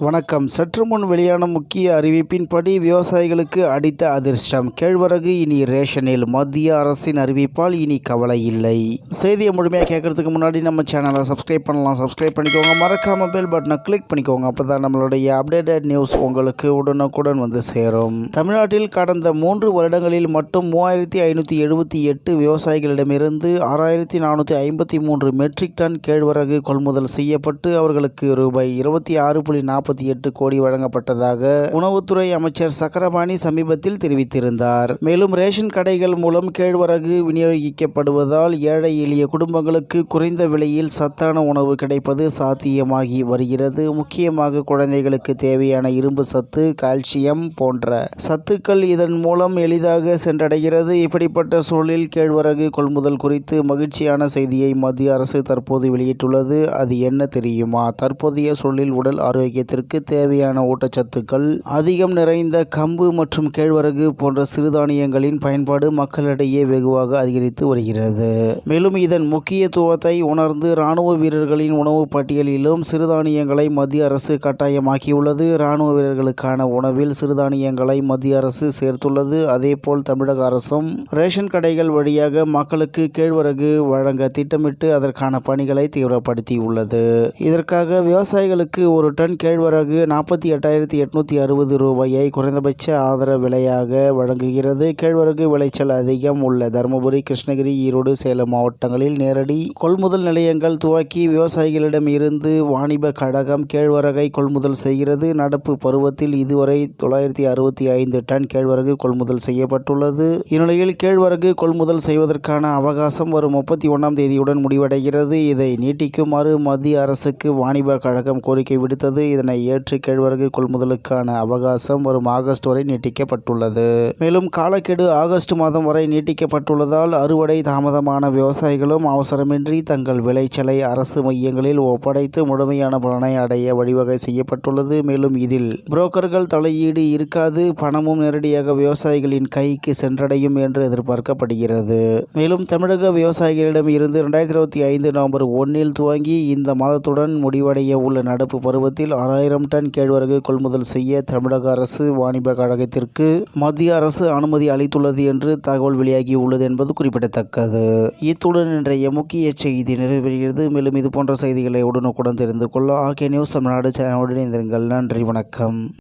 வணக்கம். சற்று முன் வெளியான முக்கிய அறிவிப்பின்படி விவசாயிகளுக்கு அடித்த அதிர்ஷ்டம். கேழ்வரகு இனி ரேஷனில். மத்திய அரசின் அறிவிப்பால் இனி கவலை இல்லை. செய்தியை முழுமையாக கேட்கறதுக்கு முன்னாடி நம்ம சேனலை சப்ஸ்கிரைப் பண்ணலாம். சப்ஸ்கிரைப் பண்ணிக்கோங்க. மறக்காம பெல் பட்டனை கிளிக் பண்ணிக்கோங்க. அப்போ தான் நம்மளுடைய அப்டேட்டட் நியூஸ் உங்களுக்கு உடனுக்குடன் வந்து சேரும். தமிழ்நாட்டில் கடந்த மூன்று வருடங்களில் மட்டும் மூவாயிரத்தி ஐநூற்றி எழுபத்தி எட்டு விவசாயிகளிடமிருந்து ஆறாயிரத்தி நானூற்றி ஐம்பத்தி மூன்று மெட்ரிக் டன் கேழ்வரகு கொள்முதல் செய்யப்பட்டு அவர்களுக்கு ரூபாய் இருபத்தி ஆறு புள்ளி நாற்பத்தி எட்டு கோடி வழங்கப்பட்டதாக உணவுத்துறை அமைச்சர் சக்கரபாணி சமீபத்தில் தெரிவித்திருந்தார். மேலும் ரேஷன் கடைகள் மூலம் கேழ்வரகு விநியோகிக்கப்படுவதால் ஏழை எளிய குடும்பங்களுக்கு குறைந்த விலையில் சத்தான உணவு கிடைப்பது சாத்தியமாகி வருகிறது. முக்கியமாக குழந்தைகளுக்கு தேவையான இரும்பு சத்து கால்சியம் போன்ற சத்துக்கள் இதன் மூலம் எளிதாக சென்றடைகிறது. இப்படிப்பட்ட சூழலில் கேழ்வரகு கொள்முதல் குறித்து மகிழ்ச்சியான செய்தியை மத்திய அரசு தற்போது வெளியிட்டுள்ளது. அது என்ன தெரியுமா? தற்போதைய சூழலில் உடல் ஆரோக்கியத்திற்கு தேவையான ஊட்டச்சத்துக்கள் அதிகம் நிறைந்த கம்பு மற்றும் கேழ்வரகு போன்ற சிறுதானியங்களின் பயன்பாடு மக்களிடையே வெகுவாக அதிகரித்து வருகிறது. மேலும் இதன் முக்கியத்துவத்தை உணர்ந்து இராணுவ வீரர்களின் உணவு பட்டியலிலும் சிறுதானியங்களை மத்திய அரசு கட்டாயமாக்கியுள்ளது. இராணுவ வீரர்களுக்கான உணவில் சிறுதானியங்களை மத்திய அரசு சேர்த்துள்ளது. அதேபோல் தமிழக அரசும் ரேஷன் கடைகள் வழியாக மக்களுக்கு கேழ்வரகு வழங்க திட்டமிட்டு அதற்கான பணிகளை தீவிரப்படுத்தியுள்ளது. இதற்காக விவசாயிகளுக்கு ஒரு டன் கேழ்வரகு நாற்பத்தி எட்டாயிரத்தி எட்நூற்றி அறுபது ரூபாயை குறைந்தபட்ச ஆதரவு விலையாக வழங்குகிறது. கேழ்வரகு விளைச்சல் அதிகம் உள்ள தருமபுரி கிருஷ்ணகிரி ஈரோடு சேலம் மாவட்டங்களில் நேரடி கொள்முதல் நிலையங்கள் துவக்கி விவசாயிகளிடம் இருந்து வாணிப கழகம் கேழ்வரகை கொள்முதல் செய்கிறது. நடப்பு பருவத்தில் இதுவரை தொள்ளாயிரத்தி அறுபத்தி ஐந்து டன் கேழ்வரகு கொள்முதல் செய்யப்பட்டுள்ளது. இந்நிலையில் கேழ்வரகு கொள்முதல் செய்வதற்கான அவகாசம் வரும் முப்பத்தி ஒன்றாம் தேதியுடன் முடிவடைகிறது. இதை நீட்டிக்குமாறு மத்திய அரசுக்கு வாணிப கழகம் கோரிக்கை விடுத்தது. இதனை ஏற்று கேழ்வரகு கொள்முதலுக்கான அவகாசம் வரும் ஆகஸ்ட் வரை நீட்டிக்கப்பட்டுள்ளது. மேலும் காலக்கெடு ஆகஸ்ட் மாதம் வரை நீட்டிக்கப்பட்டுள்ளதால் அறுவடை தாமதமான விவசாயிகளும் அவசரமின்றி தங்கள் விளைச்சலை அரசு மையங்களில் ஒப்படைத்து முழுமையான பலனை அடைய வழிவகை செய்யப்பட்டுள்ளது. மேலும் இதில் புரோக்கர்கள் தலையீடு இருக்காது. பணமும் நேரடியாக விவசாயிகளின் கைக்கு சென்றடையும் என்று எதிர்பார்க்கப்படுகிறது. மேலும் தமிழக விவசாயிகளிடம் இருந்து இரண்டாயிரத்தி இருபத்தி ஐந்து நவம்பர் ஒன்றில் துவங்கி இந்த மாதத்துடன் முடிவடைய உள்ள நடப்பு பருவத்தில் ஆறாயிரம் டன் கேழ்வரகு கொள்முதல் செய்ய தமிழக அரசு வாணிப கழகத்திற்கு மத்திய அரசு அனுமதி அளித்துள்ளது என்று தகவல் வெளியாகி உள்ளது என்பது குறிப்பிடத்தக்கது. இத்துடன் இன்றைய முக்கிய செய்தி நிறைவேறுகிறது மேலும் இது போன்ற செய்திகளை உடனுக்குடன் தெரிந்து கொள்ள ஆர்கே நியூஸ் தமிழ்நாடு சேனலுடன் இணைந்திருங்கள். நன்றி வணக்கம்.